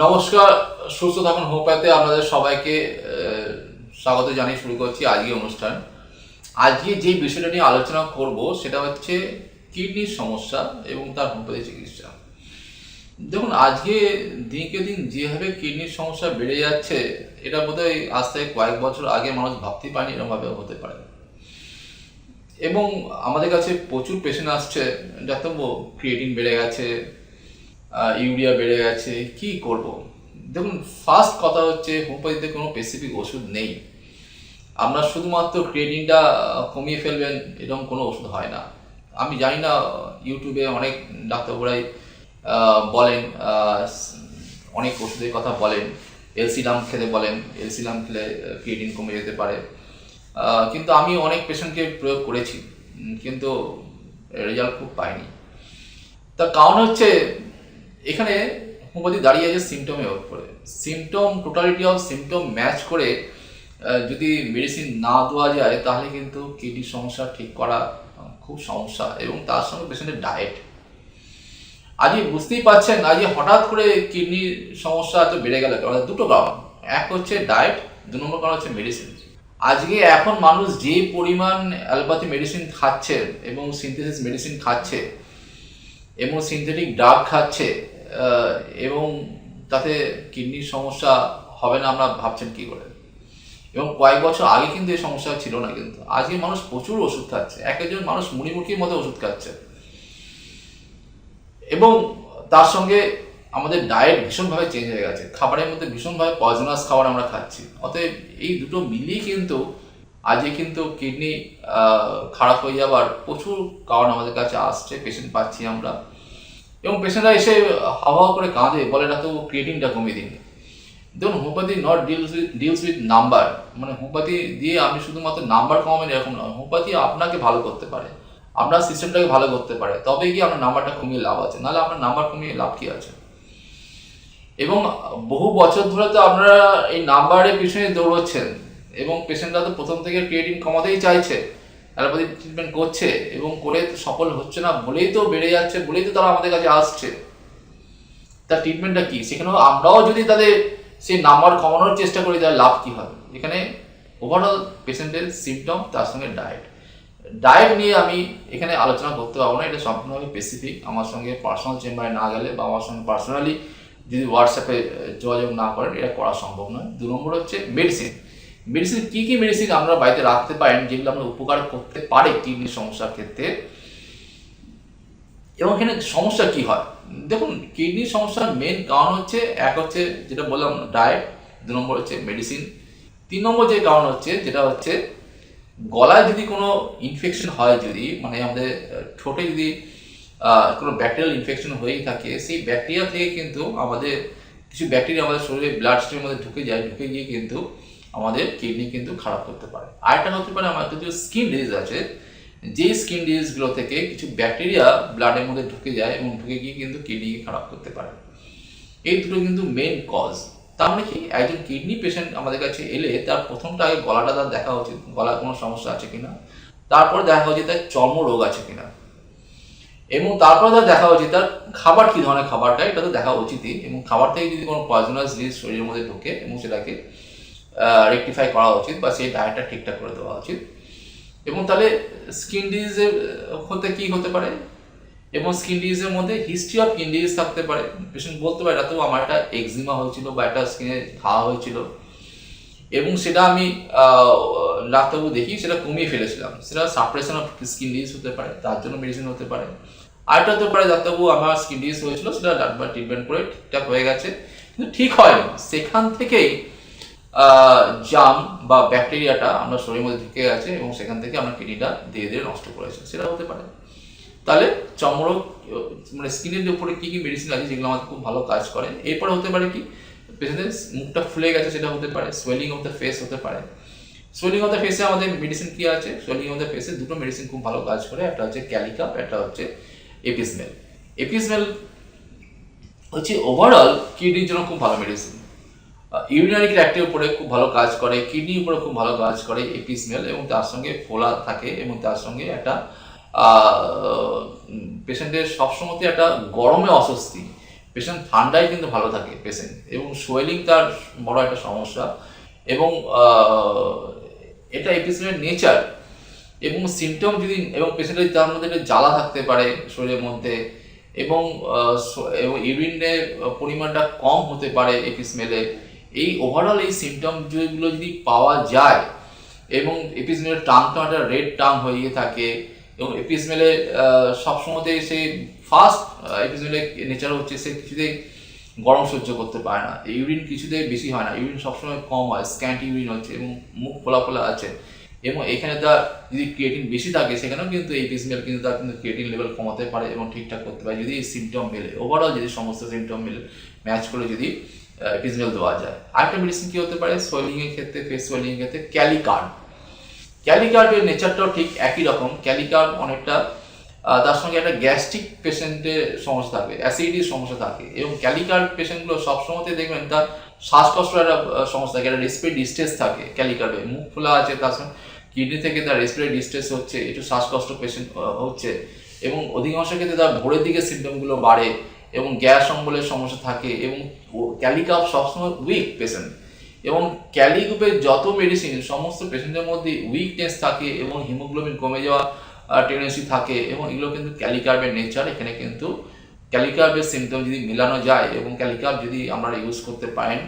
নমস্কার, সুস্থ থাকুন হোমিওপ্যাথে আপনাদের সবাইকে স্বাগত জানিয়ে শুরু করছি আজকে অনুষ্ঠান। আজকে যে বিষয়টা নিয়ে আলোচনা করব, সেটা হচ্ছে কিডনির সমস্যা এবং তার হোমিওপ্যাথি চিকিৎসা। দেখুন, আজকে দিনকে দিন যেভাবে কিডনির সমস্যা বেড়ে যাচ্ছে, এটা বোধহয় আজ থেকে কয়েক বছর আগে মানুষ ভাবতেই পারেনি এরকমভাবে হতে পারে। এবং আমাদের কাছে প্রচুর পেশেন্ট আসছে, ডাক্তারবাবু ক্রিয়েটিন বেড়ে গেছে ইউরিয়া বেড়ে গেছে, কি করব? দেখুন ফার্স্ট কথা হচ্ছে, হোমিওপ্যাথিতে কোনো স্পেসিফিক ওষুধ নেই। আপনার শুধুমাত্র ক্রিয়েটিনটা কমিয়ে ফেলবেন, এরকম কোনো ওষুধ হয় না। আমি জানি না, ইউটিউবে অনেক ডাক্তারবাবুরাই বলেন অনেক ওষুধের কথা বলেন। এলসিডাম খেতে বলেন এলসিডাম খেলে ক্রিয়েটিন কমে যেতে পারে। কিন্তু আমি অনেক পেশেন্টকে প্রয়োগ করেছি কিন্তু রেজাল্ট খুব পাইনি। তার কারণ হচ্ছে এখানে হোমিওপ্যাথি দাঁড়িয়ে আছে সিমটমের উপরে। Symptom totality of symptom match করে যদি মেডিসিন না দেওয়া যায়, তাহলে কিন্তু কিডনির সমস্যা ঠিক করা খুব সমস্যা এবং তার সঙ্গে পেশেন্টের ডায়েট আজকে বুঝতেই পারছেন আজকে হঠাৎ করে কিডনির সমস্যা এত বেড়ে গেল কেন? দুটো কারণ। এক হচ্ছে ডায়েট দু নম্বর কারণ হচ্ছে মেডিসিন আজকে এখন মানুষ যে পরিমাণ অ্যালোপ্যাথি মেডিসিন খাচ্ছে এবং সিনথেসিস মেডিসিন খাচ্ছে এবং সিনথেটিক ড্রাগ খাচ্ছে এবং তাতে কিডনির সমস্যা হবে না, আমরা ভাবছেন কি করে? এবং কয়েক বছর আগে কিন্তু এই সমস্যা ছিল না কিন্তু। আজকে মানুষ প্রচুর ওষুধ খাচ্ছে। এক একজন মানুষ মুড়িমুখির মতো ওষুধ খাচ্ছে। এবং তার সঙ্গে আমাদের ডায়েট ভীষণভাবে চেঞ্জ হয়ে গেছে। খাবারের মধ্যে ভীষণভাবে পয়জনাস খাবার আমরা খাচ্ছি। অতএব এই দুটো মিলিয়ে কিন্তু আজকে কিন্তু কিডনি খারাপ হয়ে যাওয়ার প্রচুর কারণ আমাদের কাছে আসছে পেশেন্ট পাচ্ছি আমরা। এবং পেশেন্টরা এসে হাওয়া করে কাঁদে, বলে না তো ক্রিয়েটিনটা কমিয়ে দিন। দেখুন homeopathy not deals with deals with number মানে হোমিওপ্যাথি দিয়ে আমি শুধুমাত্র নাম্বার কমাবেন এরকম নয়। হোমিওপ্যাথি আপনাকে ভালো করতে পারে। আপনার সিস্টেমটাকে ভালো করতে পারে। তবে গিয়ে আপনার নাম্বারটা কমিয়ে লাভ আছে। নাহলে আপনার নাম্বার কমিয়ে লাভ কি আছে? এবং বহু বছর ধরে তো আপনারা এই নাম্বারের পিছনে দৌড়চ্ছেন। এবং পেশেন্টরা তো প্রথম থেকে ক্রিয়েটিন কমাতেই চাইছে। অ্যালোপ্যাথি ট্রিটমেন্ট করছে এবং করে সফল হচ্ছে না, বলেই তো বেড়ে যাচ্ছে, বলেই তো তারা আমাদের কাছে আসছে। তার ট্রিটমেন্টটা কী? সেখানেও আমরাও যদি তাদের সেই নাম্বার কমানোর চেষ্টা করি, তাহলে লাভ কী হবে? এখানে ওভারঅল পেশেন্টের সিমটম তার সঙ্গে ডায়েট ডায়েট নিয়ে আমি এখানে আলোচনা করতে পারব না, এটা সম্পূর্ণভাবে স্পেসিফিক আমার সঙ্গে পার্সোনাল চেম্বারে না গেলে বা আমার সঙ্গে পার্সোনালি যদি হোয়াটসঅ্যাপে যোগাযোগ না করেন, এটা করা সম্ভব নয়। দু নম্বর হচ্ছে মেডিসিন মেডিসিন কী কী মেডিসিন আমরা বাড়িতে রাখতে পারেন যেগুলো আমরা উপকার করতে পারে কিডনির সমস্যার ক্ষেত্রে? এবং এখানে সমস্যা কি হয়? দেখুন, কিডনির সমস্যার মেন কারণ হচ্ছে, এক হচ্ছে যেটা বললাম ডায়েট দু নম্বর হচ্ছে মেডিসিন তিন নম্বর যে কারণ হচ্ছে, যেটা হচ্ছে, গলায় যদি কোনো ইনফেকশন হয় যদি মানে আমাদের ঠোঁটে যদি কোনো ব্যাকটেরিয়াল ইনফেকশন হয়েই থাকে, সেই ব্যাকটেরিয়া থেকে কিন্তু আমাদের, কিছু ব্যাকটেরিয়া আমাদের শরীরে ব্লাড স্ট্রিমের মধ্যে ঢুকে যায়, ঢুকে গিয়ে কিন্তু আমাদের কিডনি কিন্তু খারাপ করতে পারে। আরেকটা হতে পারে আমাদের কিছু স্কিন ডিজিজ আছে, যে স্কিন ডিজিজগুলো থেকে কিছু ব্যাকটেরিয়া ব্লাডের মধ্যে ঢুকে যায় এবং ঢুকে গিয়ে কিন্তু কিডনিকে খারাপ করতে পারে। এই দুটো কিন্তু মেন কজ মানে কি? একজন কিডনি পেশেন্ট আমাদের কাছে এলে তার প্রথমটা আগে গলাটা তার দেখা উচিত, গলার কোনো সমস্যা আছে কিনা। তারপরে দেখা উচিত তার চর্ম রোগ আছে কিনা। এবং তারপরে তার দেখা উচিত তার খাবার, কি ধরনের খাবারটা, এটা তো দেখা উচিতই। এবং খাবার থেকে যদি কোনো পয়জনাস জিনিস শরীরের মধ্যে ঢোকে এবং সেটাকে রেকটিফাই করা উচিত বা সেই ডায়েটটা ঠিকঠাক করে দেওয়া উচিত। এবং তাহলে স্কিন ডিজিজের হতে কি হতে পারে? এবং স্কিন ডিজিজের মধ্যে হিস্ট্রি অফ স্কিন ডিজিজ থাকতে পারে। পেশেন্ট বলতে পারে তো আমার একটা এক্সিমা হয়েছিল বা একটা স্কিনে ঘা হয়েছিল। এবং সেটা আমি ডাক্তারবাবু দেখি সেটা কমিয়ে ফেলেছিলাম। সেটা সাপ্রেশন অফ স্কিন ডিজিজ হতে পারে, তার জন্য মেডিসিন হতে পারে। আরেকটা হতে পারে, ডাক্তারবাবু, আমার স্কিন ডিজিজ হয়েছিল, সেটা ডাক্তার ট্রিটমেন্ট করে ঠিকঠাক হয়ে গেছে। কিন্তু ঠিক হয়নি সেখান থেকেই জাম বা ব্যাকটেরিয়াটা আমরা শরীরের মধ্যে ঢুকে গেছে এবং সেখান থেকে আমরা কিডনিটা ধীরে ধীরে নষ্ট করেছে সেটা হতে পারে। তাহলে চমড়ক মানে স্কিনের উপরে কী কী মেডিসিন আছে যেগুলো আমাদের খুব ভালো কাজ করে? এরপরে হতে পারে কি? পেশেন্টের মুখটা ফুলে গেছে, সেটা হতে পারে। সোয়েলিং অফ দ্য ফেস হতে পারে। সোয়েলিং অফ দ্য ফেসে আমাদের মেডিসিন কি আছে? সোয়েলিং অফ দ্য ফেসে দুটো মেডিসিন খুব ভালো কাজ করে। একটা হচ্ছে ক্যালিকাপ একটা হচ্ছে এপিসমেল এপিসমেল হচ্ছে ওভারঅল কিডনির জন্য খুব ভালো মেডিসিন ইউরিনারি ট্র্যাক্টের উপরে খুব ভালো কাজ করে, কিডনির উপরে খুব ভালো কাজ করে এপিসমেল এবং তার সঙ্গে ফোলা থাকে এবং তার সঙ্গে একটা পেশেন্টের সবসময় একটা গরমে অস্বস্তি। পেশেন্ট ঠান্ডায় কিন্তু ভালো থাকে পেশেন্ট এবং সোয়েলিং তার বড় একটা সমস্যা এবং এটা এপিসোডের নেচার এবং সিমটম যদি, এবং পেশেন্টের তার মধ্যে একটা জ্বালা থাকতে পারে শরীরের মধ্যে এবং এবং ইউরিনের পরিমাণটা কম হতে পারে এপিসমেলে এই ওভারঅল এই সিমটম যেগুলো যদি পাওয়া যায়, এবং এপিসমেলের টাংটা একটা রেড টাং হয়ে গিয়ে থাকে, এবং এপিসমেলে সবসময়তে সে ফার্স্ট এপিসমেলে নেচার হচ্ছে সে কিছুতেই গরম সহ্য করতে পারে না। ইউরিন কিছুতেই বেশি হয় না। ইউরিন সবসময় কম হয় স্ক্যান্ট ইউরিন হচ্ছে, এবং মুখ ফোলা ফোলা আছে। এবং এখানে তার যদি ক্রিয়েটিন বেশি থাকে, সেখানেও কিন্তু এই পিসমেল কিন্তু তার কিন্তু ক্রিয়েটিন লেভেল কমাতে পারে এবং ঠিকঠাক করতে পারে। যদি এই সিমটম মেলে ওভারঅল যদি সমস্ত সিমটম মেলে ম্যাচ করে যদি পিসমেল দেওয়া যায়। আরেকটা মেডিসিন কি হতে পারে? সোয়েলিং এর ক্ষেত্রে ফেস সোয়েলিং এর ক্ষেত্রে ক্যালিকার্ড ক্যালিকার্ডের নেচারটাও ঠিক একই রকম। ক্যালিকার্ড অনেকটা তার সঙ্গে একটা গ্যাস্ট্রিক পেশেন্টের সমস্যা থাকে অ্যাসিডিটির সমস্যা থাকে। এবং ক্যালিকার্ড পেশেন্টগুলো সবসময়তে দেখবেন তার শ্বাসকষ্ট একটা সমস্যা থাকে, একটা রেসপিরেট ডিস্ট্রেস থাকে ক্যালিকার্ডে মুখ খোলা আছে তার সঙ্গে কিডনি থেকে তার রেসপিরেট ডিস্ট্রেস হচ্ছে, একটু শ্বাসকষ্ট পেশেন্ট হচ্ছে। এবং অধিকাংশ ক্ষেত্রে তার ভোরের দিকে সিমটমগুলো বাড়ে। এবং গ্যাস অম্বলের সমস্যা থাকে এবং ক্যালিকাপ সবসময় উইক পেশেন্ট এবং ক্যালি যত মেডিসিন সমস্ত পেশেন্টের মধ্যে উইকনেস থাকে এবং হিমোগ্লোবিন কমে যাওয়া টেন্ডেন্সি থাকে এবং এগুলো কিন্তু ক্যালিকার্বের নেচার এখানে কিন্তু ক্যালিকার্বের সিমটম যদি মেলানো যায় এবং ক্যালিকার্ব যদি আমরা ইউজ করতে পারেন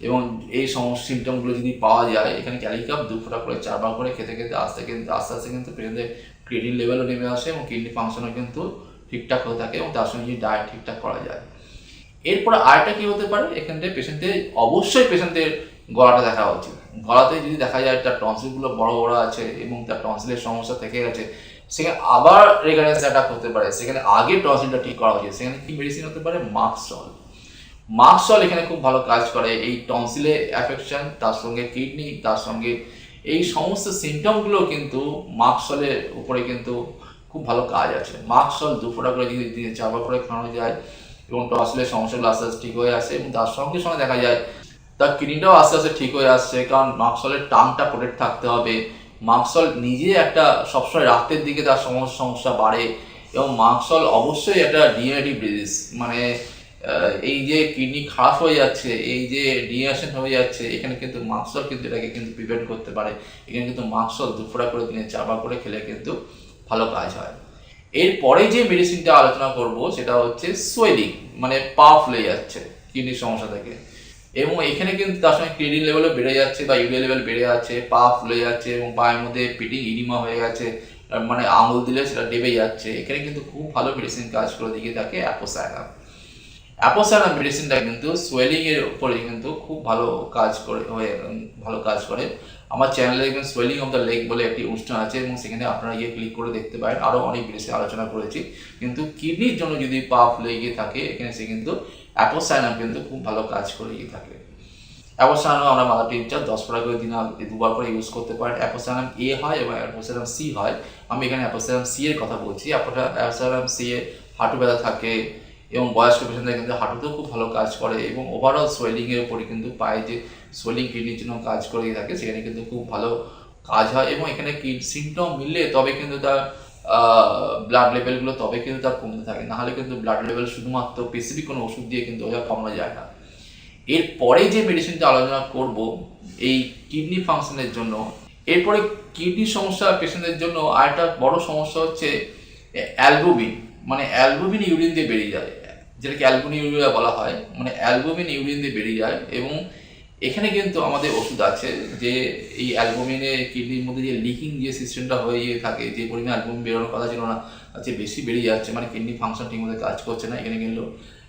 এবং এই সমস্ত সিমটমগুলো যদি পাওয়া যায়, এখানে ক্যালিকাপ দু ফোঁটা করে চারবার করে খেতে খেতে আস্তে আস্তে আস্তে কিন্তু পেশেন্টের ক্রিয়েটিন লেভেলও নেমে আসে এবং কিডনি ফাংশনও কিন্তু ঠিকঠাক হয়ে থাকে এবং তার সঙ্গে যদি ডায়েট ঠিকঠাক করা যায়। এরপর আরেকটা কি হতে পারে? এখানে পেশেন্টের অবশ্যই পেশেন্টের গলাটা দেখা উচিত। গলাতে যদি দেখা যায় তার টনসিলগুলো বড় বড় আছে এবং তার টনসিলের সমস্যা থেকে গেছে, সেখানে আবার রেগারেন্স অ্যাটাক হতে পারে। সেখানে আগে টনসিলটা ঠিক করা উচিত। সেখানে কি মেডিসিন হতে পারে? মাক্সল মাক্সল এখানে খুব ভালো কাজ করে। এই টনসিলে অ্যাফেকশন তার সঙ্গে কিডনি তার সঙ্গে এই সমস্ত সিমটমগুলো কিন্তু মাক্সলের উপরে কিন্তু খুব ভালো কাজ আছে। মাক্সল দু ফোঁটা করে যদি দিয়ে চারবার করে খাওয়ানো যায় এবং টনসিলের সমস্যাগুলো আস্তে আস্তে ঠিক হয়ে আসে এবং তার সঙ্গে সঙ্গে দেখা যায় তার কিডনিটাও আস্তে আস্তে ঠিক হয়ে আসছে কারণ মাক্সলের টাংটা প্রোটেক্ট থাকতে হবে। মাক্সল নিজে একটা সবসময় রাতের দিকে তার সমস্যা সমস্যা বাড়ে এবং মাক্সল অবশ্যই একটা ডিএনএটিভ ডিজিজ মানে এই যে কিডনি খারাপ হয়ে যাচ্ছে, এই যে ডিহাইড্রেশন হয়ে যাচ্ছে, এখানে কিন্তু মাক্সল কিন্তু এটাকে কিন্তু প্রিভেন্ট করতে পারে। এখানে কিন্তু মাক্সল দুফোড়া করে দিনে চারবার করে খেলে কিন্তু ভালো কাজ হয়। এরপরে যে মেডিসিনটা আলোচনা করব, সেটা হচ্ছে সোয়েলিং মানে পা ফুলে যাচ্ছে, কিডনির সমস্যা থেকে। এবং এখানে কিন্তু তার সঙ্গে ক্রিয়েটিন লেভেলও বেড়ে যাচ্ছে, বা ইউরিয়া লেভেল বেড়ে যাচ্ছে, পা ফুলে যাচ্ছে, এবং পায়ের মধ্যে পিটিং ইডিমা হয়ে গেছে মানে আঙুল দিলে সেটা ডেবে যাচ্ছে। এখানে কিন্তু খুব ভালো মেডিসিন কাজ করে দিকে থাকে অ্যাপোসায়ানাম অ্যাপোসায়ানাম মেডিসিনটা কিন্তু সোয়েলিংয়ের উপরে কিন্তু খুব ভালো কাজ করে, হয়ে, ভালো কাজ করে। আমার চ্যানেলে দেখবেন সোয়েলিং অফ দ্য লেক বলে একটি অনুষ্ঠান আছে এবং সেখানে আপনারা গিয়ে ক্লিক করে দেখতে পারেন। আরও অনেক মেডিসিন আলোচনা করেছি। কিন্তু কিডনির জন্য যদি পা ফুলে গিয়ে থাকে, এখানে সে কিন্তু অ্যাপোসায়ানাম কিন্তু খুব ভালো কাজ করে গিয়ে থাকে। অ্যাপোসায়ানাম আমরা মাদার টিনচার দশ পড়া করে দিন দুবার করে ইউজ করতে পারেন। অ্যাপোসায়ানাম এ হয় এবং অ্যাপোসায়ানাম সি হয়। আমি এখানে অ্যাপোসায়ানাম সি এর কথা বলছি। অ্যাপোসায়ানাম সি এ হাঁটু ব্যথা থাকে এবং বয়স্ক পেশেন্টদের কিন্তু হাঁটুতেও খুব ভালো কাজ করে এবং ওভারঅল সোয়েলিংয়ের উপরে কিন্তু পায়ে যে সোয়েলিং কিডনির জন্য কাজ করে দিয়ে থাকে, সেখানে কিন্তু খুব ভালো কাজ হয় এবং এখানে সিমটম মিললে তবে কিন্তু তার ব্লাড লেভেলগুলো তবে কিন্তু তার কমতে থাকে। নাহলে কিন্তু ব্লাড লেভেল শুধুমাত্র স্পেসিফিক কোনো ওষুধ দিয়ে কিন্তু ওটা কমানো যায় না। এরপরে যে মেডিসিনটা আলোচনা করব, এই কিডনি ফাংশনের জন্য, এরপরে কিডনি সমস্যা পেশেন্টদের জন্য আরেকটা বড় সমস্যা হচ্ছে অ্যালবুমিন মানে অ্যালবুমিন ইউরিন দিয়ে বেরিয়ে যায়, যেটাকে অ্যালবুমিন ইউরিয়া বলা হয় মানে অ্যালবুমিন ইউরিন দিয়ে বেরিয়ে যায় এবং এখানে কিন্তু আমাদের ওষুধ আছে যে এই অ্যালবুমিনে কিডনির মধ্যে যে লিকিং যে সিস্টেমটা হয়ে থাকে, যে পরিমাণে অ্যালবুমিন বেরোনোর কথা ছিল না চেয়ে বেশি বেরিয়ে যাচ্ছে মানে কিডনি ফাংশন ঠিকমতো কাজ করছে না, এখানে কিন্তু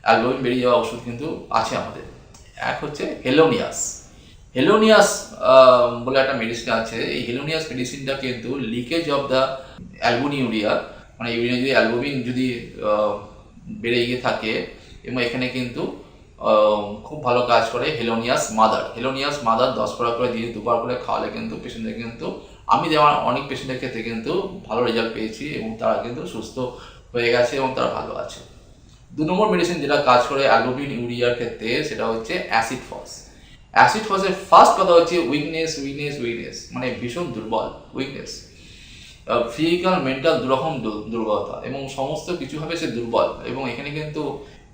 অ্যালবুমিন বেরিয়ে যাওয়া ওষুধ কিন্তু আছে আমাদের। এক হচ্ছে হেলোনিয়াস। হেলোনিয়াস বলে একটা মেডিসিন আছে, এই হেলোনিয়াস মেডিসিনটা কিন্তু লিকেজ অফ দ্য অ্যালবুনিউরিয়া মানে ইউরিনে যদি অ্যালবুমিন যদি বেড়ে গিয়ে থাকে, এবং এখানে কিন্তু খুব ভালো কাজ করে হেলোনিয়াস মাদার হেলোনিয়াস মাদার দশ পড়া করে দিয়ে দুবার করে খাওয়ালে কিন্তু পেশেন্টদের কিন্তু, আমি যেমন অনেক পেশেন্টের ক্ষেত্রে কিন্তু ভালো রেজাল্ট পেয়েছি এবং তারা কিন্তু সুস্থ হয়ে গেছে এবং তারা ভালো আছে। দু নম্বর মেডিসিন যেটা কাজ করে অ্যালবুমিন ইউরিয়ার ক্ষেত্রে, সেটা হচ্ছে অ্যাসিড ফস অ্যাসিড ফসের ফার্স্ট কথা হচ্ছে উইকনেস উইকনেস উইকনেস মানে ভীষণ দুর্বল উইকনেস ফিজিক্যাল মেন্টাল দুরকম দুর্বলতা এবং সমস্ত কিছুভাবে সে দুর্বল এবং এখানে কিন্তু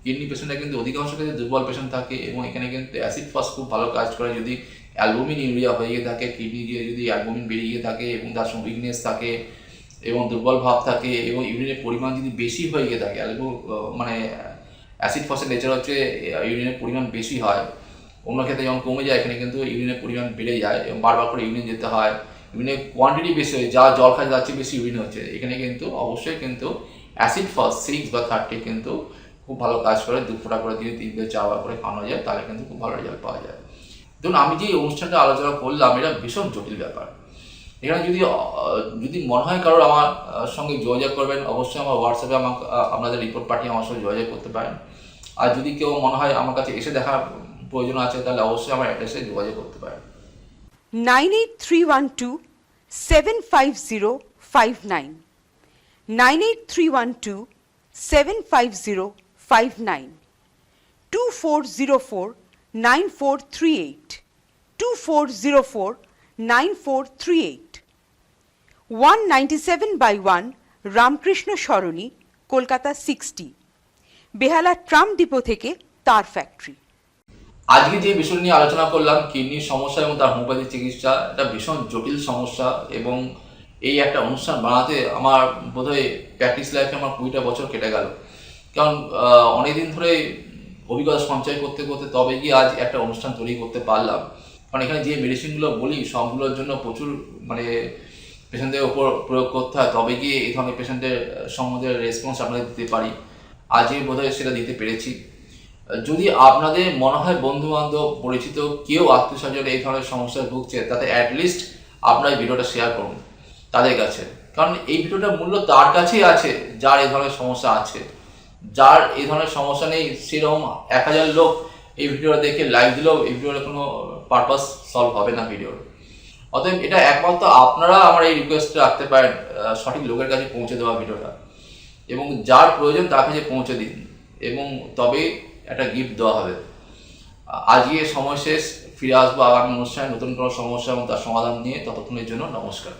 কিডনি পেশেন্টরা কিন্তু অধিকাংশ ক্ষেত্রে দুর্বল পেশেন্ট থাকে এবং এখানে কিন্তু অ্যাসিড ফস খুব ভালো কাজ করে যদি অ্যালবুমিন ইউরিয়া হয়ে গিয়ে থাকে কিডনি দিয়ে যদি অ্যালবুমিন বেরিয়ে গিয়ে থাকে এবং তার সঙ্গে উইকনেস থাকে এবং দুর্বল ভাব থাকে এবং ইউরিনের পরিমাণ যদি বেশি হয়ে গিয়ে থাকে অ্যালবু মানে অ্যাসিড ফসের নেচার হচ্ছে ইউরিনের পরিমাণ বেশি হয়। অন্য ক্ষেত্রে যখন কমে যায়, এখানে কিন্তু ইউরিনের পরিমাণ বেড়ে যায় এবং বারবার করে ইউরিন যেতে হয়। ইউরিনের কোয়ান্টিটি বেশি হয় যা জল খাওয়া যাচ্ছে বেশি ইউরিন হচ্ছে। এখানে কিন্তু অবশ্যই কিন্তু অ্যাসিড ফস সিক্স বা থার্টি কিন্তু খুব ভালো কাজ করে, দু ফোঁটা করে দিয়ে তিন চার বার করে খাওয়ানো যায়, তাহলে কিন্তু খুব ভালো রেজাল্ট পাওয়া যায়। ধরুন আমি যে অনুষ্ঠানটা আলোচনা করলাম, এটা ভীষণ জটিল ব্যাপার। এখানে যদি যদি মনে হয় কারোর আমার সঙ্গে যোগাযোগ করবেন, অবশ্যই আমার হোয়াটসঅ্যাপে আমাকে আপনাদের রিপোর্ট পাঠিয়ে আমার সঙ্গে যোগাযোগ করতে পারেন। আর যদি কেউ মনে হয় আমার কাছে এসে দেখার প্রয়োজন আছে, তাহলে অবশ্যই আমার অ্যাড্রেসে যোগাযোগ করতে পারেন। Nine eight three one two seven five zero five nine. Nine eight three one two seven five zero five nine two four zero four nine four three eight two four zero four nine four three eight one ninety seven by one Ramakrishna Sarani Kolkata sixty Behala tram depot থেকে তার factory আজকে যে বিষয় নিয়ে আলোচনা করলাম, কিডনির সমস্যা এবং তার হোমিওপ্যাথি চিকিৎসা, এটা ভীষণ জটিল সমস্যা এবং এই একটা অনুষ্ঠান বানাতে আমার বোধহয় প্র্যাকটিস লাইফে আমার কুড়িটা বছর কেটে গেল। কারণ অনেকদিন ধরে অভিজ্ঞতা সঞ্চয় করতে করতে তবে গিয়ে আজ একটা অনুষ্ঠান তৈরি করতে পারলাম। কারণ এখানে যে মেডিসিনগুলো বলি, সবগুলোর জন্য প্রচুর মানে পেশেন্টদের ওপর প্রয়োগ করতে হয়। তবে গিয়ে এই ধরনের পেশেন্টের সম্বন্ধে রেসপন্স আপনাদের দিতে পারি। আজকে বোধহয় সেটা দিতে পেরেছি। যদি আপনাদের মনে হয় বন্ধু বান্ধব পরিচিত কেউ আত্মীয় স্বজন এই ধরনের সমস্যায় ভুগছে, তাতে অ্যাটলিস্ট আপনার ভিডিওটা শেয়ার করুন তাদের কাছে। কারণ এই ভিডিওটা মূল্য তার কাছেই আছে, যার এই ধরনের সমস্যা আছে। যার এই ধরনের সমস্যা নেই, সেরকম এক হাজার লোক এই ভিডিওটা দেখে লাইক দিলেও এই ভিডিওর কোনো পারপাস সলভ হবে না ভিডিওর অতএব এটা একমাত্র আপনারা আমার এই রিকোয়েস্ট রাখতে পারেন সঠিক লোকের কাছে পৌঁছে দেওয়া ভিডিওটা এবং যার প্রয়োজন তার কাছে পৌঁছে দিন, এবং তবে একটা গিফট দেওয়া হবে। আজকে সময় শেষ, ফিরে আসব আগামী অনুষ্ঠানে নতুন কোনো সমস্যা এবং তার সমাধান নিয়ে ততক্ষণের জন্য নমস্কার।